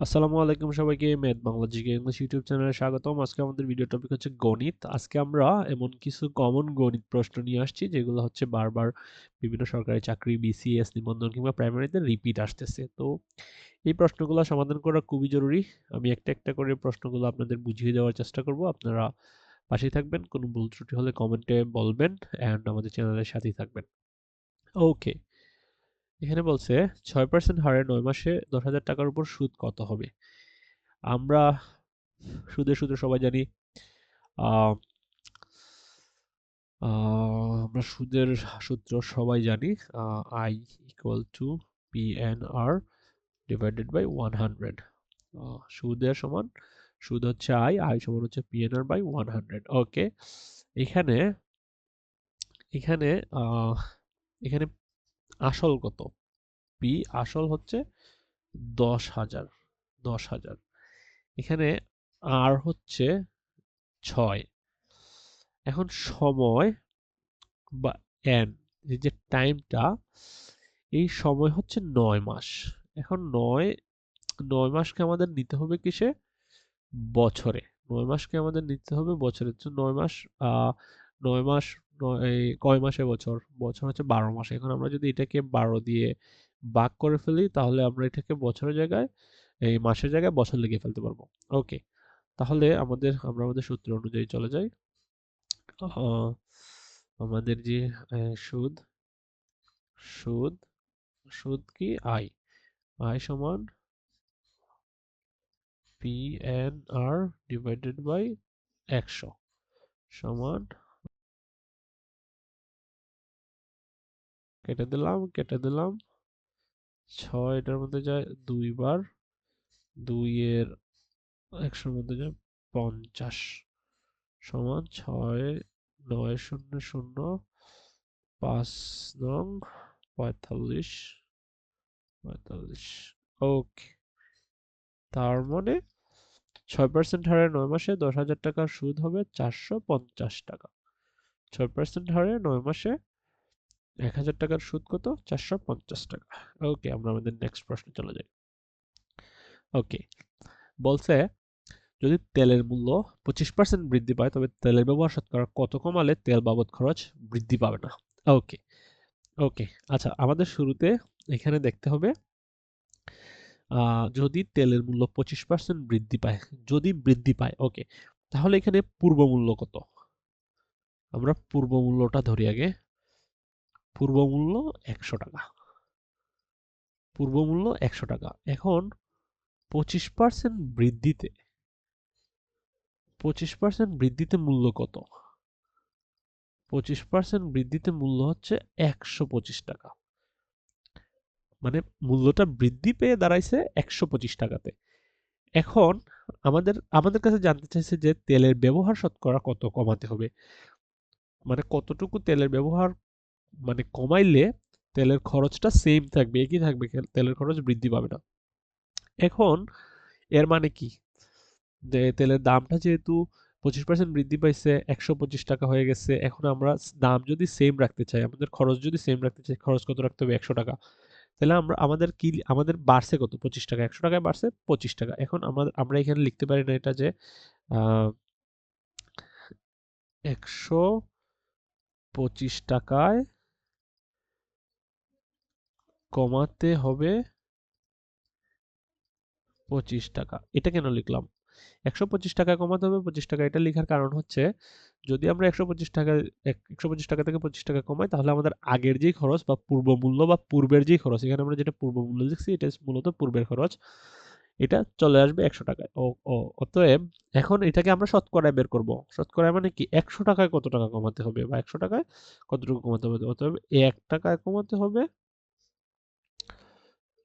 আসসালামু আলাইকুম সবাইকে math Bangla GK English YouTube চ্যানেলে স্বাগতম। আজকে আমাদের ভিডিও টপিক হচ্ছে গণিত। আজকে আমরা এমন কিছু কমন গণিত প্রশ্ন নিয়ে আসছি, যেগুলো হচ্ছে বারবার বিভিন্ন সরকারি চাকরি বিসিএস নিবন্ধন কিংবা প্রাইমারিতে রিপিট আসতেছে। তো এই প্রশ্নগুলো সমাধান করা খুবই জরুরি। আমি একটা একটা করে প্রশ্নগুলো আপনাদের বুঝিয়ে দেওয়ার চেষ্টা করব। আপনারা পাশেই থাকবেন, কোনো ভুল ত্রুটি হলে কমেন্টে বলবেন অ্যান্ড আমাদের চ্যানেলের সাথেই থাকবেন। ওকে এখানে বলছে, ছয় পার্সেন্ট হারে নয় মাসে দশ হাজার টাকার উপর সুদ কত হবে? আমরা সুদের সূত্র সবাই জানি আমরা সুদের সূত্র সবাই জানি I equal to P N R divided by one hundred সুদের সমান, সুদ হচ্ছে আই আই সমান হচ্ছে P N R by one hundred okay এখানে এখানে এখানে আসল কত পি আসল হচ্ছে দশ হাজার দশ হাজার। এখানে আর হচ্ছে ছয়। এখন সময় বা এন এই যে টাইমটা এই সময় হচ্ছে নয় মাস। এখন নয় নয় মাসকে আমাদের নিতে হবে কিসে? বছরে। নয় মাসকে আমাদের নিতে হবে বছরে। তো নয় মাস নয় মাস কয় মাসে বছর? বছর হচ্ছে বারো মাস। এখন আমরা যদি এটাকে বারো দিয়ে ভাগ করে ফেলি, তাহলে আমরা এটাকে বছরের জায়গায়, এই মাসের জায়গায় বছর লিখে ফেলতে পারব। ওকে, তাহলে আমাদের, আমরা আমাদের সূত্র অনুযায়ী চলে যাই। আমাদের যে সুদ সুদ সুদ কি? আই আই সমান P N R divided by একশো সমান কেটে দিলাম কেটে দিলাম। ছয় এটার মধ্যে যায় দুইবার। দুইয়ের একশোর মধ্যে যায় পঞ্চাশ সমান ছয়, নয় শূন্য শূন্য, পাঁচ নং পঁয়তাল্লিশ পঁয়তাল্লিশ। ওকে। তার মানে ছয় পার্সেন্ট হারে নয় মাসে দশ হাজার টাকার সুদ হবে চারশো পঞ্চাশ টাকা। ছয় পার্সেন্ট হারে নয় মাসে এক হাজার টাকার সুদ কত? চারশো পঞ্চাশ টাকা। ওকে, আমরা আমাদের নেক্সট প্রশ্নে চলে যাই। ওকে, বলছে যদি তেলের মূল্য পঁচিশ পার্সেন্ট বৃদ্ধি পায়, তবে তেলের ব্যবহার শতকরা কত কমালে তেল বাবদ খরচ বৃদ্ধি পাবে না? ওকে ওকে আচ্ছা আমাদের শুরুতে এখানে দেখতে হবে যদি তেলের মূল্য পঁচিশ পার্সেন্ট বৃদ্ধি পায়, যদি বৃদ্ধি পায়, ওকে, তাহলে এখানে পূর্ব মূল্য কত? আমরা পূর্ব মূল্যটা ধরি আগে। পূর্ব মূল্য একশো টাকা। পূর্বমূল্য একশো টাকা। এখন পঁচিশ পার্সেন্ট বৃদ্ধিতে, পঁচিশ পার্সেন্ট বৃদ্ধিতে মূল্য কত? পঁচিশ পার্সেন্ট বৃদ্ধিতে মূল্য হচ্ছে একশো পঁচিশ টাকা। মানে মূল্যটা বৃদ্ধি পেয়ে দাঁড়াইছে একশো পঁচিশ টাকাতে। এখন আমাদের আমাদের কাছে জানতে চাইছে যে তেলের ব্যবহার শতকরা কত কমাতে হবে? মানে কতটুকু তেলের ব্যবহার মানে কমাইলে তেলের খরচটা সেম থাকবে, একই থাকবে তেলের খরচ বৃদ্ধি পাবে না। এখন এর মানে কি? যে তেলের দামটা যেহেতু পঁচিশ পার্সেন্ট বৃদ্ধি পাইছে, একশো পঁচিশ টাকা হয়ে গেছে, এখন আমরা দাম যদি সেম রাখতে চাই, আমাদের খরচ যদি সেম রাখতে চাই, খরচ কত রাখতে হবে? একশো টাকা। তাহলে আমরা, আমাদের কি, আমাদের বাড়ছে কত? পঁচিশ টাকা, একশো টাকায় বাড়ছে, পঁচিশ টাকা। এখন আমাদের আমরা এখানে লিখতে পারি না এটা যে একশো পঁচিশ টাকায় কমাতে হবে পঁচিশ টাকা। এটা কেন লিখলাম? একশো পঁচিশ টাকা কমাতে হবে, পঁচিশ টাকা এটা লেখার কারণ হচ্ছে, যদি আমরা একশো পঁচিশ টাকা একশো পঁচিশ টাকা থেকে পঁচিশ টাকা কমাই, তাহলে আমাদের আগের যেই খরচ বা পূর্ব মূল্য বা পূর্বের যেই খরচ, এখানে আমরা যেটা পূর্ব মূল্য লিখছি, এটা মূলত পূর্বের খরচ, এটা চলে আসবে একশো টাকায়। ও ও, অতএব এখন এটাকে আমরা শতকরায় বের করব। শতকরায় মানে কি? একশো টাকায় কত টাকা কমাতে হবে বা একশো টাকায় কতটুকু কমাতে হবে? অতএব এক টাকায় কমাতে হবে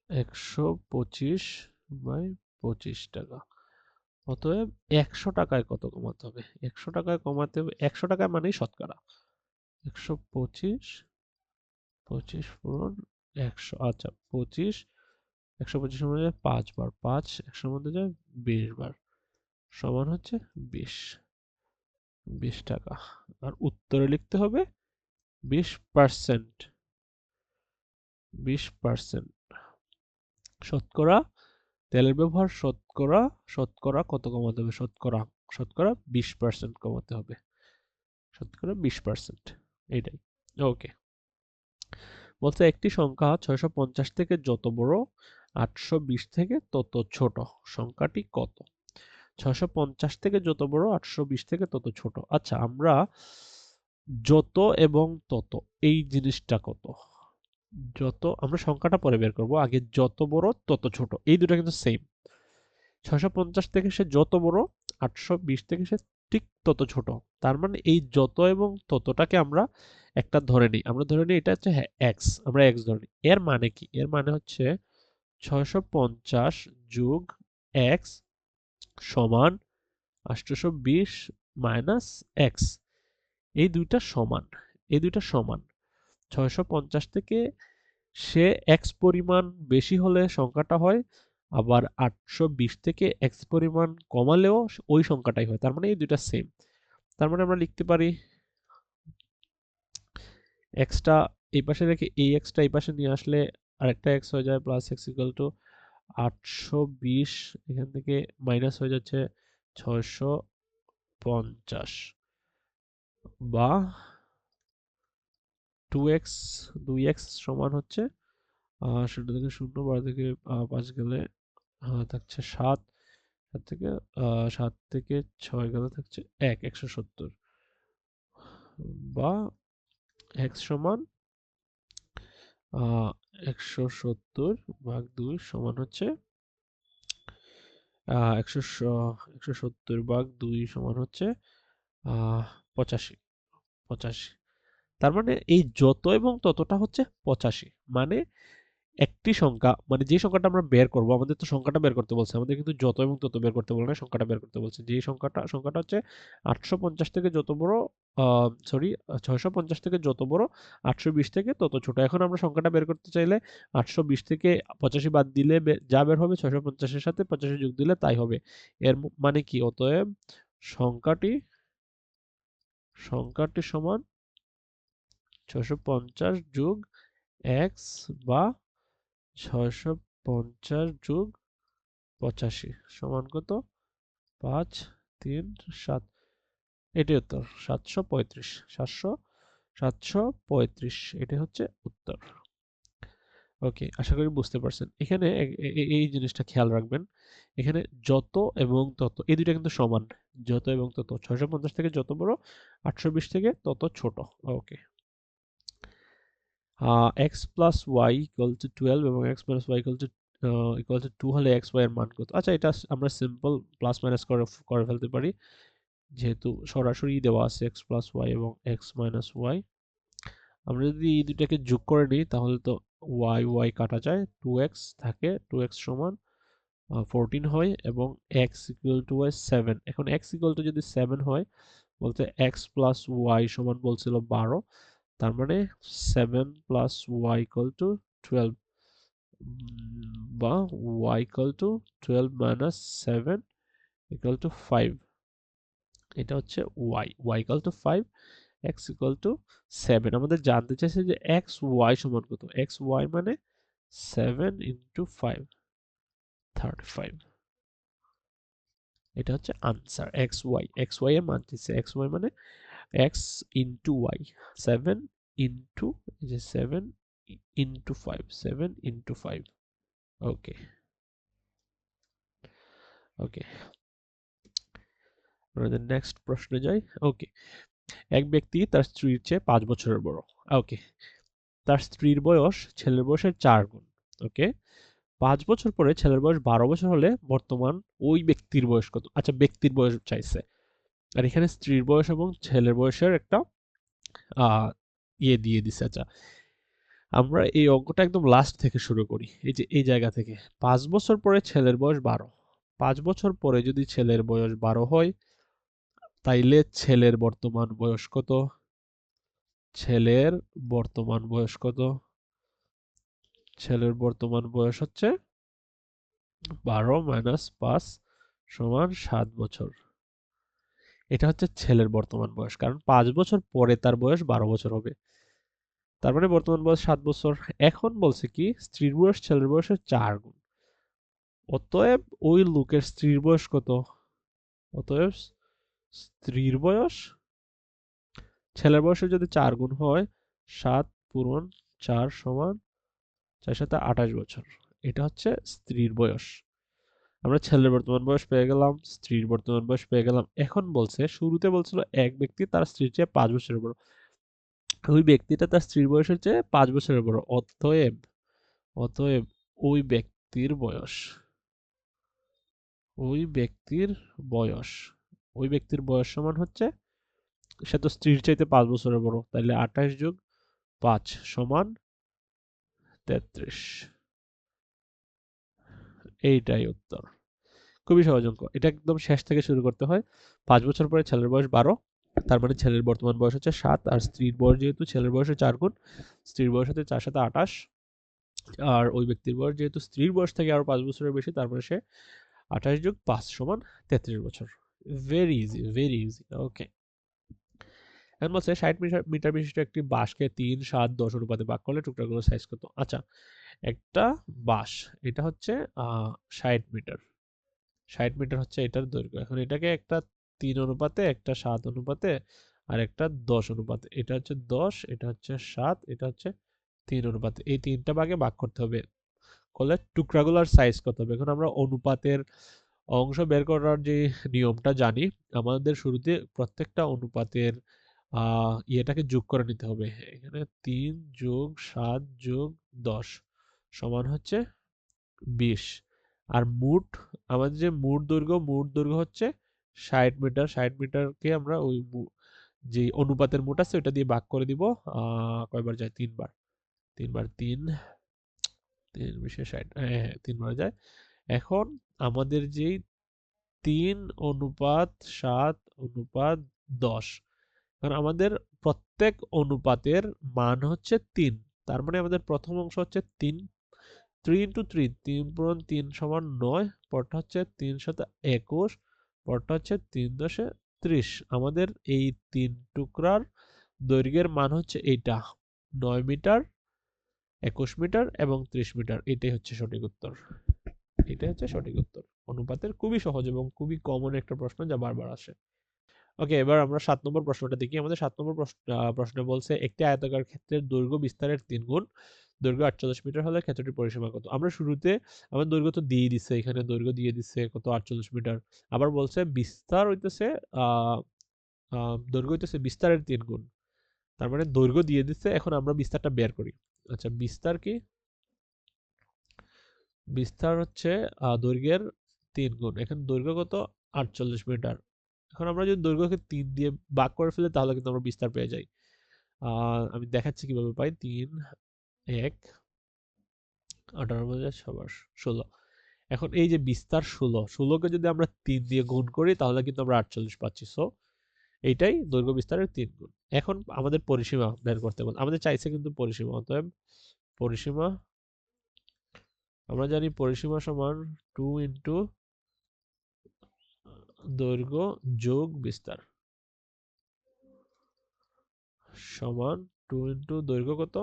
একশো পঁচিশ বাই পঁচিশ টাকা। অতএব একশো টাকায় কত কমাতে হবে? একশো টাকায় কমাতে হবে, একশো টাকায় মানেই শতকরা। একশো পঁচিশ পঁচিশ পূরণ একশো আচ্ছা পঁচিশ, একশো পঁচিশের মধ্যে যায় পাঁচ বার, পাঁচ একশোর মধ্যে যায় বিশ বার, সমান হচ্ছে বিশ বিশ টাকা। আর উত্তরে লিখতে হবে বিশ পার্সেন্ট বিশ পার্সেন্ট। শতকরা, তেলের ব্যবহার শতকরা শতকরা কত কমাতে হবে? শতকরা শতকরা বিশ পার্সেন্ট কমাতে হবে। শতকরা বিশ পার্সেন্ট এইটাই। ওকে বলছে একটি সংখ্যা ছয়শো পঞ্চাশ থেকে যত বড়, আটশো বিশ থেকে তত ছোট। সংখ্যাটি কত? ছয়শো পঞ্চাশ থেকে যত বড়, আটশো বিশ থেকে তত ছোট। আচ্ছা আমরা যত এবং তত, এই জিনিসটা কত? যত আমরা সংখ্যাটা পরে বের করব, আগে যত বড় তত ছোট। এই দুটো কিন্তু সেম ছয়শো পঞ্চাশ থেকে সে যত বড়, আটশো বিশ থেকে সে ঠিক তত ছোট। তার মানে এই যত এবং ততটাকে আমরা একটা ধরে নিই। আমরা ধরে নিই এটা হচ্ছে হ্যাঁ এক্স আমরা এক্স ধরে নিই। এর মানে কি? এর মানে হচ্ছে ছয়শো পঞ্চাশ যোগ এক্স সমান আটশোশো বিশ মাইনাস এক্স এই দুইটা সমান। এই দুইটা সমান। ছয়শো পঞ্চাশ থেকে সে এক্স পরিমাণ বেশি হলে সংখ্যাটা হয়, আবার আটশো বিশ থেকে এক্স পরিমাণ কমালেও ওই সংখ্যাটাই হয়, তার মানে এই দুইটা সেম তার মানে আমরা লিখতে পারি এক্সটা এই পাশে রেখে এই এক্সটা এই পাশে নিয়ে আসলে আরেকটা এক্স হয়ে যায় প্লাস এক্স ইকুয়াল টু আটশো বিশ, এখান থেকে মাইনাস হয়ে যাচ্ছে ছয়শো পঞ্চাশ। বা টু এক্স দুই এক্স সমান হচ্ছে শূন্য থেকে শূন্য, বারো থেকে পাঁচ গেলে থাকছে সাত সাত থেকে সাত থেকে ছয় গেলে থাকছে এক, একশো সত্তর। বা এক্স সমান একশো সত্তর ভাগ দুই সমান হচ্ছে একশো একশো সত্তর ভাগ দুই সমান হচ্ছে পঁচাশি পঁচাশি। তার মানে এই যত এবং ততটা হচ্ছে পঁচাশি। মানে একটি সংখ্যা মানে যে সংখ্যাটা আমরা বের করব, আমাদের তো সংখ্যাটা বের করতে বলছে, আমাদের কিন্তু যত এবং তত বের করতে বলে না, সংখ্যাটা বের করতে বলছে। যে সংখ্যাটা সংখ্যাটা হচ্ছে আটশো পঞ্চাশ থেকে যত বড় সরি ছয়শো পঞ্চাশ থেকে যত বড়, আটশো বিশ থেকে তত ছোট। এখন আমরা সংখ্যাটা বের করতে চাইলে আটশো বিশ থেকে পঁচাশি বাদ দিলে যা বের হবে ছয়শো পঞ্চাশের সাথে পঁচাশি যোগ দিলে তাই হবে। এর মানে কি? অতএব সংখ্যাটি সংখ্যাটি সমান ছয়শো পঞ্চাশ যোগ এক্স বা ছয়শো পঞ্চাশ যোগ পঁচাশি, সমান কত? পাঁচ, তিন, সাত। এটি উত্তর, সাতশো পঁয়ত্রিশ, সাতশো সাতশো পঁয়ত্রিশ, এটি হচ্ছে উত্তর। ওকে, আশা করি বুঝতে পারছেন। এখানে এই জিনিসটা খেয়াল রাখবেন। এখানে যত এবং তত, এই দুইটা কিন্তু সমান। যত এবং তত, ছয়শো পঞ্চাশ থেকে যত বড়, আটশো বিশ থেকে তত ছোট। Okay. X plus Y equal to twelve এবং X minus Y equal to equal to two হলে এক্স ওয়াই এর মান কত? আচ্ছা এটা আমরা সিম্পল প্লাস মাইনাস করে করে ফেলতে পারি। যেহেতু সরাসরি দেওয়া আছে এক্স প্লাস ওয়াই এবং এক্স মাইনাস ওয়াই আমরা যদি এই দুটাকে যোগ করে নিই, তাহলে তো ওয়াই ওয়াই কাটা যায়। টু এক্স থাকে টু এক্স সমান ফোরটিন হয় এবং X equal to Y seven এখন এক্স ইকুয়াল টু যদি সেভেন হয়, বলতে এক্স প্লাস ওয়াই সমান বলছিল বারো। তার মানে seven plus Y equal to twelve বা Y equal to twelve minus seven equal to five এটা হচ্ছে Y Y equal to five X equal to seven আমাদের জানতে চাইছে যে এক্স ওয়াই সমান কত? এক্স ওয়াই মানে seven into five thirty five এটা হচ্ছে answer X Y X Y এর মান দিচ্ছে। এক্স ওয়াই মানে X into Y seven into যে seven into five seven into five okay okay আমাদের নেক্সট প্রশ্নে যাই। ওকে এক ব্যক্তি তার স্ত্রীর চেয়ে পাঁচ বছরের বড়। ওকে তার স্ত্রীর বয়স ছেলের বয়সের চার গুণ। ওকে পাঁচ বছর পরে ছেলের বয়স বারো বছর হলে বর্তমান ওই ব্যক্তির বয়স কত? আচ্ছা ব্যক্তির বয়স চাইছে। আর এখানে স্ত্রীর বয়স এবং ছেলের বয়সের একটা ইয়ে দিয়ে দিছে। আচ্ছা আমরা এই অঙ্কটা একদম লাস্ট থেকে শুরু করি। এই যে, এই জায়গা থেকে। পাঁচ বছর পরে ছেলের বয়স বারো। পাঁচ বছর পরে যদি ছেলের বয়স বারো হয়, তাইলে ছেলের বর্তমান বয়স কত? ছেলের বর্তমান বয়স কত? ছেলের বর্তমান বয়স হচ্ছে বারো মাইনাস পাঁচ সমান সাত বছর। এটা হচ্ছে ছেলের বর্তমান বয়স। কারণ পাঁচ বছর পরে তার বয়স বারো বছর হবে। তার মানে বর্তমান বয়স সাত বছর। এখন বলছে কি, স্ত্রীর বয়স ছেলের বয়সের চার গুণ। অতএব ওই লোকের স্ত্রীর বয়স কত? অতএব স্ত্রীর বয়স? ছেলের বয়সে যদি চার গুণ হয়, সাত পূরণ চার সমান চার সাথে আঠাশ বছর। এটা হচ্ছে স্ত্রীর বয়স। আমরা ছেলের বর্তমান বয়স পেয়ে গেলাম, স্ত্রীর বর্তমান বয়স পেয়ে গেলাম। এখন বলছে, শুরুতে বলছিল এক ব্যক্তি তার স্ত্রীর চেয়ে পাঁচ বছরের বড়। ওই ব্যক্তিটা তার স্ত্রীর বয়সের চেয়ে পাঁচ বছরের বড়। অতএব অতএব ওই ব্যক্তির বয়স, ওই ব্যক্তির বয়স, ওই ব্যক্তির বয়স সমান হচ্ছে, সে তো স্ত্রীর চাইতে পাঁচ বছরের বড়। তাইলে আঠাশ যোগ পাঁচ সমান তেত্রিশ। এইটাই উত্তর। খুবই সহজ অঙ্ক। এটা একদম শেষ থেকে শুরু করতে হয়। পাঁচ বছর পরে ছেলের বয়স বারো, তার মানে ছেলের বর্তমান বয়স হচ্ছে সাত, আর স্ত্রীর বয়স যেহেতু ছেলের বয়সে চার গুণ, স্ত্রীর বয়স হচ্ছে চার সাথে আঠাশ আর ওই ব্যক্তির বয়স যেহেতু স্ত্রীর বয়স থেকে আরও পাঁচ বছরের বেশি, তার মানে সে আঠাশ যোগ পাঁচ সমান তেত্রিশ বছর। Very easy very easy okay এখন বলছে ষাট মিটার বিশিষ্ট একটি বাঁশকে তিন, সাত, দশ অনুপাতে ভাগ করলে টুকরাগুলোর সাইজ কত? আচ্ছা একটা বাঁশ, এটা হচ্ছে ষাট মিটার। ষাট মিটার হচ্ছে এটার দৈর্ঘ্য। এখন এটাকে একটা তিন অনুপাতে, একটা সাত অনুপাতে আর একটা দশ অনুপাতে। এটা হচ্ছে দশ, এটা হচ্ছে সাত, এটা হচ্ছে তিন অনুপাতে। এই তিনটা ভাগে ভাগ করতে হবে। করলে টুকরাগুলোর সাইজ কত হবে? এখন আমরা অনুপাতের অংশ বের করার যে নিয়মটা জানি, আমাদের শুরুতে প্রত্যেকটা অনুপাতের ইয়েটাকে যোগ করে নিতে হবে। এখানে তিন যোগ সাত যোগ দশ সমান হচ্ছে বিশ। আর মুট, আমাদের যে মুট দৈর্ঘ্য মুট দৈর্ঘ্য হচ্ছে ষাট মিটার। ষাট মিটারকে আমরা ওই যে অনুপাতের মুট আছে ওইটা দিয়ে ভাগ করে দিব কয়বার যায়? তিনবার। তিনবার তিন তিন বিশে ষাট হ্যাঁ হ্যাঁ তিনবার যায়। এখন আমাদের যেই তিন অনুপাত সাত অনুপাত দশ কারণ আমাদের প্রত্যেক অনুপাতের মান হচ্ছে তিন। তার মানে আমাদের প্রথম অংশ হচ্ছে তিন। থ্রি ইন্টু থ্রি তিন পূরণ তিন সমান নয় পরটা হচ্ছে তিন সাথে একুশ পরটা হচ্ছে তিন দশে ত্রিশ। আমাদের এই তিন টুকরার দৈর্ঘ্যের মান হচ্ছে এইটা, নয় মিটার, একুশ মিটার এবং ত্রিশ মিটার। এটাই হচ্ছে সঠিক উত্তর। এটাই হচ্ছে সঠিক উত্তর। অনুপাতের খুবই সহজ এবং খুবই কমন একটা প্রশ্ন যা বারবার আসে। ওকে এবার আমরা সাত নম্বর প্রশ্নটা দেখি। আমাদের সাত নম্বর প্রশ্ন বলছে, একটি আয়তাকার ক্ষেত্রের দৈর্ঘ্য বিস্তারের তিন গুণ, দৈর্ঘ্য আটচল্লিশ মিটার হলে ক্ষেত্রটির পরিসীমা কত? আমরা শুরুতে আমার দৈর্ঘ্য তো দিয়ে দিচ্ছে, এখানে দৈর্ঘ্য দিয়ে দিচ্ছে কত? আটচল্লিশ মিটার। আবার বলছে, বিস্তার হইতেছে দৈর্ঘ্য হইতেছে বিস্তারের তিন গুণ। তার মানে দৈর্ঘ্য দিয়ে দিচ্ছে, এখন আমরা বিস্তারটা বের করি। আচ্ছা বিস্তার কি? বিস্তার হচ্ছে দৈর্ঘ্যের তিন গুণ। এখানে দৈর্ঘ্য কত? আটচল্লিশ মিটার। এখন আমরা যদি দৈর্ঘ্যকে তিন দিয়ে ভাগ করে ফেলে, তাহলে কিন্তু আমরা বিস্তার পেয়ে যাই। আমি দেখাচ্ছি কীভাবে পাই। তিন, এক, আঠারো মধ্যে সবার ষোলো। এখন এই যে বিস্তার ষোলো, ষোলোকে যদি আমরা তিন দিয়ে গুণ করি, তাহলে কিন্তু আমরা আটচল্লিশ পাচ্ছি। সো, এইটাই দৈর্ঘ্য বিস্তারের তিন গুণ। এখন আমাদের পরিসীমা বের করতে বল আমাদের চাইছে কিন্তু পরিসীমা, অতএব পরিসীমা, আমরা জানি পরিসীমা সমান টু ইন্টু দৈর্ঘ্য যোগ বিস্তার সমান টু ইন্টু দৈর্ঘ্য কত?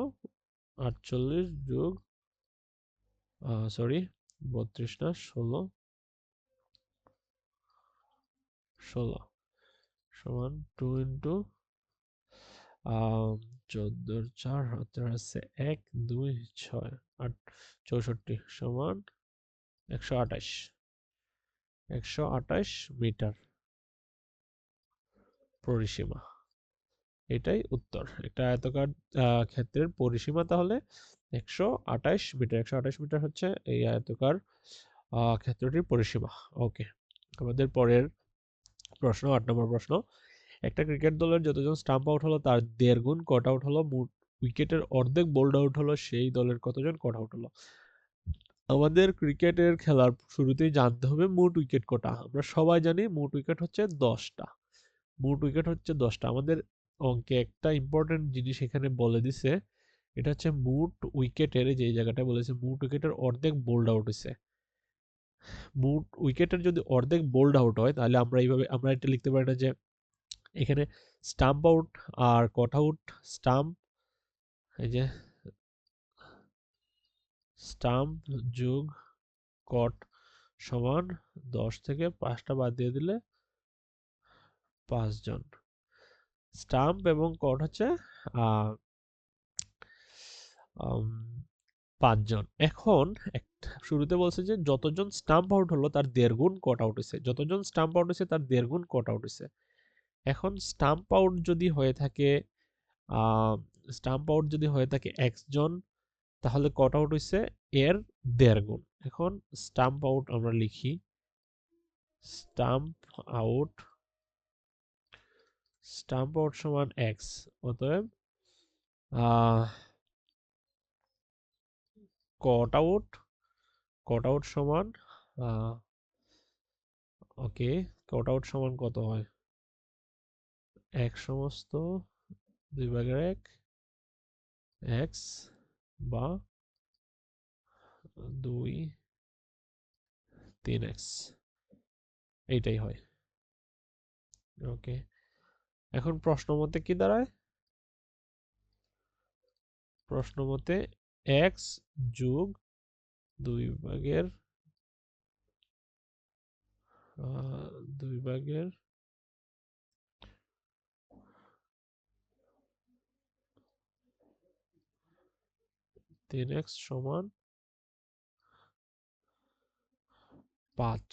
আটচল্লিশ যোগ সরি বত্রিশ না, ষোলো। ষোলো সমান টু ইন্টু চোদ্দোর চার, হাতের আছে এক, দুই, ছয়, আট, চৌষট্টি সমান একশো আঠাশ। একশো আঠাশ মিটার পরিসীমা। এটাই উত্তর। একটা আয়তকার ক্ষেত্রের পরিসীমা তাহলে একশো আঠাশ মিটার। একশো আঠাশ মিটার হচ্ছে এই আয়তকার ক্ষেত্রটির পরিসীমা। ওকে, আমাদের পরের প্রশ্ন, আট নম্বর প্রশ্ন। একটা ক্রিকেট দলের যতজন স্টাম্প আউট হলো, তার দেড় গুণ কট আউট হলো। উইকেটের অর্ধেক বোল্ড আউট হলো, সেই দলের কতজন কট আউট হলো? আমাদের ক্রিকেটের খেলার শুরুতেই জানতে হবে মোট উইকেট কটা। আমরা সবাই জানি মোট উইকেট হচ্ছে দশটা। মোট উইকেট হচ্ছে দশটা। আমাদের অঙ্কে একটা ইম্পর্টেন্ট জিনিস এখানে বলে দিছে, এটা হচ্ছে মুট উইকেটের যে জায়গাটা বলেছে, মুট উইকেটের অর্ধেক বোল্ড আউট হয়েছে মুট উইকেটের যদি অর্ধেক বোল্ড আউট হয়, তাহলে আমরা এইভাবে, আমরা এটা লিখতে পারি না যে এখানে স্টাম্প আউট আর কট আউট স্টাম্প এই যে স্টাম্প যোগ কট সমান দশ থেকে পাঁচটা বাদ দিয়ে দিলে পাঁচজন। স্টাম্প এবং কট হচ্ছে পাঁচজন। এখন শুরুতে বলছে যে যতজন স্টাম্প আউট হলো তার দেড় গুণ কট আউট হয়েছে যতজন স্টাম্প আউট হয়েছে তার দেড় গুণ কট আউট হয়েছে এখন স্টাম্প আউট যদি হয়ে থাকে স্টাম্প আউট যদি হয়ে থাকে একজন তাহলে কট আউট হয়েছে এর দেড় গুণ। এখন স্টাম্প আউট আমরা লিখি। স্টাম্প আউট স্টাম্প আউট সমান এক্স অতএব কট আউট কট আউট সমান ওকে কট আউট সমান কত হয়? এক সমস্ত, দুই ভাগের এক এক্স বা দুই তিন এক্স এইটাই হয়। ওকে এখন প্রশ্ন মতে কি দাঁড়ায়? প্রশ্ন মতে এক্স যোগ দুই ভাগের দুই ভাগের তিন এক্স সমান পাঁচ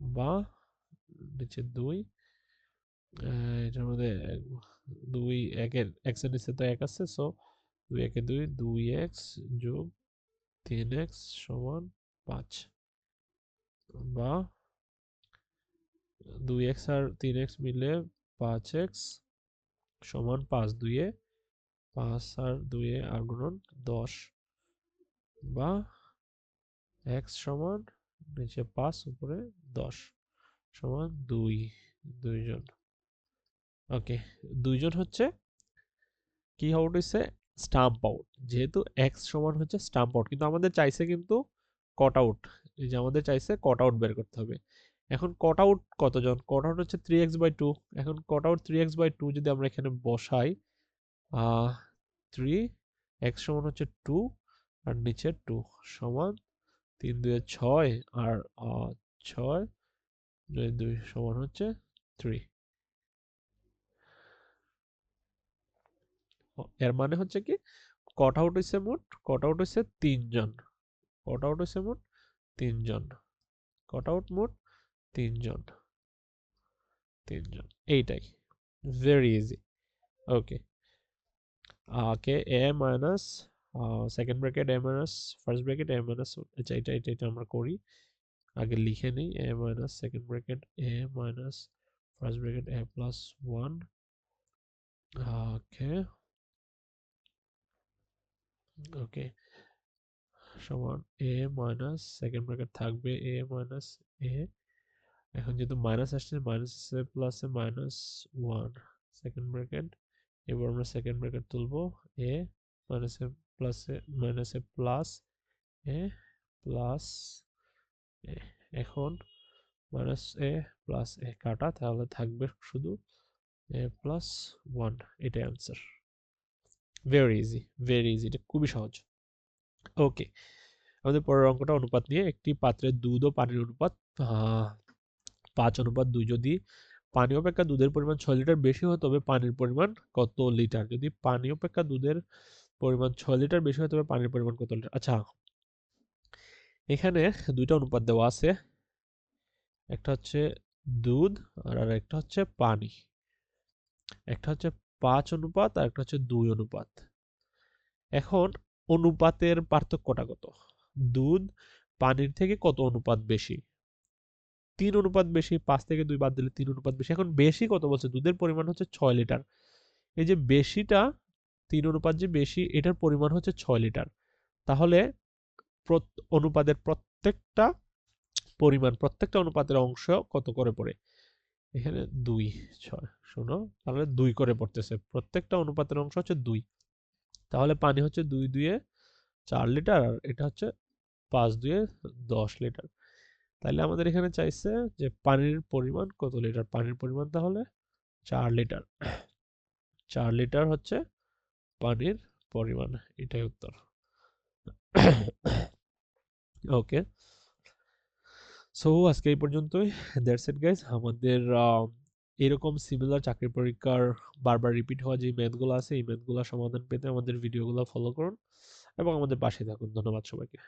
বা নিচে দুই এটার মধ্যে দুই, একের এক্সের নিচে তো এক আছে সো দুই একে দুই দুই এক্স যোগ তিন এক্স সমান পাঁচ বা দুই এক্স আর তিন এক্স মিলে পাঁচ এক্স সমান পাঁচ দুইয়ে পাঁচ আর আর গুণন দশ বা এক্স সমান নিচে পাঁচ, উপরে দশ সমান দুই, দুইজন। ওকে, দুইজন হচ্ছে কি আউট হয়েছে স্টাম্প আউট যেহেতু এক্স সমান হচ্ছে স্টাম্প আউট কিন্তু আমাদের চাইছে কিন্তু কট আউট এই যে আমাদের চাইছে কট আউট বের করতে হবে। এখন কট আউট কতজন? কট আউট হচ্ছে থ্রি এক্স বাই টু এখন caught out three X by two যদি আমরা এখানে বসাই থ্রি এক্স সমান হচ্ছে টু আর নিচে টু সমান তিন দুয়ে ছয়, আর ছয় দুই দুই সমান হচ্ছে থ্রি এর মানে হচ্ছে কি কট আউট হয়েছে মোট কট আউট হয়েছে তিনজন। কট আউট হয়েছে মোট তিনজন। কট আউট মোট তিনজন। তিনজন। এইটাই। Very easy okay okay A minus second bracket A minus first bracket A minus আচ্ছা এটা এটা এটা আমরা করি আগে লিখে নিই A minus second bracket A minus first bracket A plus one okay okay সমান এ মাইনাস সেকেন্ড ব্র্যাকেট থাকবে এ মাইনাস এ এখন যেহেতু মাইনাস আসছে minus plus A minus one second bracket এবার আমরা সেকেন্ড ব্র্যাকেট তুলবো। A minus plus minus plus A plus এখন minus A plus A কাটা, তাহলে থাকবে শুধু এ প্লাস ওয়ান এটাই answer very easy very easy এটা খুবই সহজ। ওকে আমাদের পরের অঙ্কটা অনুপাত নিয়ে একটি পাত্রের দুধ ও পানির অনুপাত পাঁচ অনুপাত দুই যদি পানি অপেক্ষা দুধের পরিমাণ ছয় লিটার বেশি হয়, তবে পানির পরিমাণ কত লিটার? যদি পানি অপেক্ষা দুধের পরিমাণ ছয় লিটার বেশি হয়, তবে পানির পরিমাণ কত লিটার? আচ্ছা এখানে দুইটা অনুপাত দেওয়া আছে। একটা হচ্ছে দুধ আর একটা হচ্ছে পানি। একটা হচ্ছে পাঁচ অনুপাত আর একটা হচ্ছে দুই অনুপাত। এখন অনুপাতের পার্থক্যটা কত? দুধ পানির থেকে কত অনুপাত বেশি? তিন অনুপাত বেশি, পাঁচ থেকে দুই বাদ দিলে তিন অনুপাত বেশি। এখন বেশি কত বলছে? দুধের পরিমাণ হচ্ছে ছয় লিটার। এই যে বেশিটা, তিন অনুপাত যে বেশি, এটার পরিমাণ হচ্ছে ছয় লিটার। তাহলে অনুপাতের প্রত্যেকটা পরিমাণ, প্রত্যেকটা অনুপাতের অংশ কত করে পড়ে? এখানে দুই, ছয় শোনো তাহলে দুই করে পড়তেছে। প্রত্যেকটা অনুপাতের অংশ হচ্ছে দুই। তাহলে পানি হচ্ছে দুই দুয়ে চার লিটার, আর এটা হচ্ছে পাঁচ দুয়ে দশ লিটার। তাহলে আমাদের এখানে চাইছে যে পানির পরিমাণ কত লিটার? পানির পরিমাণ তাহলে চার লিটার। চার লিটার হচ্ছে পানির পরিমাণ, এটাই উত্তর। ওকে। সো, আজকে এই পর্যন্তই। দ্যাটস ইট গাইজ আমাদের এরকম সিমিলার চাকরি পরীক্ষার বারবার রিপিট হওয়া যে ম্যাথগুলো আছে এই ম্যাথগুলো সমাধান পেতে আমাদের ভিডিওগুলো ফলো করুন এবং আমাদের পাশে থাকুন। ধন্যবাদ সবাইকে।